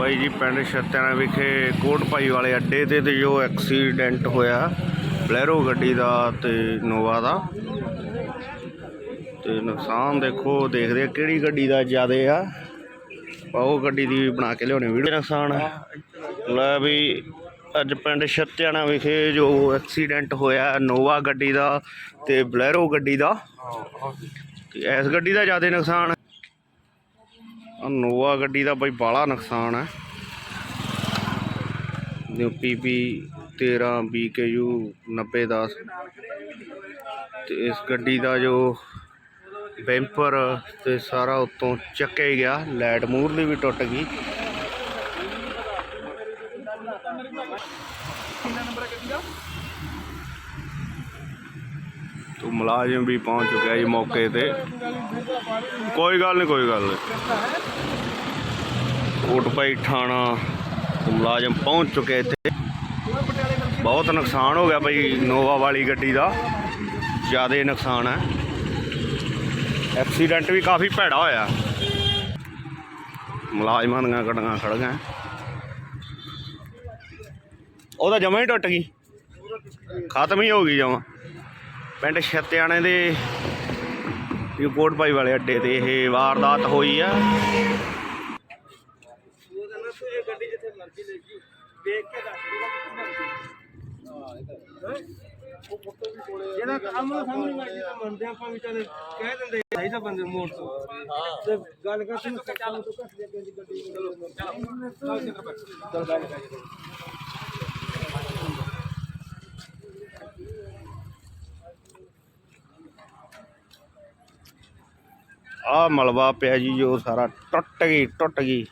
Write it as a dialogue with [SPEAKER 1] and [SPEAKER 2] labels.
[SPEAKER 1] ਬਾਈ ਜੀ, ਪਿੰਡ ਛੱਤਿਆਣਾ ਵਿਖੇ ਕੋਟ ਭਾਈ ਵਾਲੇ ਅੱਡੇ ਤੇ ਤੇ ਜੋ ਐਕਸੀਡੈਂਟ ਹੋਇਆ, ਬਲੈਰੋ ਗੱਡੀ ਦਾ ਤੇ ਨੋਵਾ ਦਾ। ਤੇ ਨੁਕਸਾਨ ਦੇਖੋ, ਦੇਖਦੇ ਕਿਹੜੀ ਗੱਡੀ ਦਾ ਜ਼ਿਆਦੇ ਆ। ਉਹ ਗੱਡੀ ਦੀ ਬਣਾ ਕੇ ਲਿਆਉਣੀ ਵੀਡੀਓ ਨੁਕਸਾਨ ਹੈ ਲੈ ਵੀ, ਅੱਜ ਪਿੰਡ ਛੱਤਿਆਣਾ ਵਿਖੇ ਜੋ ਐਕਸੀਡੈਂਟ ਹੋਇਆ, ਨੋਵਾ ਗੱਡੀ ਦਾ ਤੇ ਬਲੈਰੋ ਗੱਡੀ ਦਾ। ਤੇ ਇਸ ਗੱਡੀ ਦਾ ਜ਼ਿਆਦਾ ਨੁਕਸਾਨ ਨੋਵਾ ਗੱਡੀ ਦਾ ਬਈ ਬਾਲਾ ਨੁਕਸਾਨ ਹੈ। ਜੋ ਪੀਪੀ 13 BKU 9010 ਤੇ ਇਸ ਗੱਡੀ ਦਾ ਜੋ ਬੈਂਪਰ ਤੇ ਸਾਰਾ ਉੱਤੋਂ ਚੱਕੇ ਗਿਆ। ਲਾਈਟ ਮੂਰਲੀ ਵੀ ਟੁੱਟ ਗਈ। ਤੋ ਮੁਲਾਜ਼ਮ ਵੀ ਪਹੁੰਚ ਚੁੱਕਿਆ ਜੀ ਮੌਕੇ ਤੇ। ਕੋਈ ਗੱਲ ਨਹੀਂ ਕੋਈ ਗੱਲ ਨਹੀਂ ਕੋਟ ਥਾਣਾ ਮੁਲਾਜ਼ਮ ਪਹੁੰਚ ਚੁੱਕੇ ਇੱਥੇ। ਬਹੁਤ ਨੁਕਸਾਨ ਹੋ ਗਿਆ ਬਈ ਨੋਵਾ ਵਾਲੀ ਗੱਡੀ ਦਾ। ਜ਼ਿਆਦਾ ਨੁਕਸਾਨ ਹੈ। ਐਕਸੀਡੈਂਟ ਵੀ ਕਾਫੀ ਭੈੜਾ ਹੋਇਆ। ਮੁਲਾਜ਼ਮਾਂ ਦੀਆਂ ਗੱਡੀਆਂ ਖੜੀਆਂ ਉਹਦਾ ਜਮਾ ਹੀ ਟੁੱਟ ਗਈ। ਖਤਮ ਹੀ ਹੋ ਗਈ ਜਮਾ। ਪਿੰਡ ਛੱਤਿਆਣੇ ਦੇ ਰਿਪੋਰਟ ਭਾਈ ਵਾਲੇ ਅੱਡੇ ਤੇ ਇਹ ਵਾਰਦਾਤ ਹੋਈ ਆ।
[SPEAKER 2] ਜਿਹੜਾ ਕੰਮ ਸਾਹਮਣੇ ਵਾਜੀ ਤਾਂ ਮੰਨਦੇ ਆਪਾਂ ਵੀ ਚੱਲ ਕਹਿ ਦਿੰਦੇ ਸਹੀ ਬੰਦੇ ਮੋੜ ਤੋਂ। ਤੇ ਗੱਲ ਕਰ ਤੂੰ, ਚੱਲ। ਤੂੰ ਘੱਟ ਦੇ ਗੱਡੀ ਚਲੋ, ਚੱਲ। ਚੱਲ ਗੱਲ
[SPEAKER 1] ਆਹ ਮਲਬਾ ਪਿਆ ਜੀ ਜੋ ਸਾਰਾ ਟੁੱਟ ਗਈ ਟੁੱਟ ਗਈ।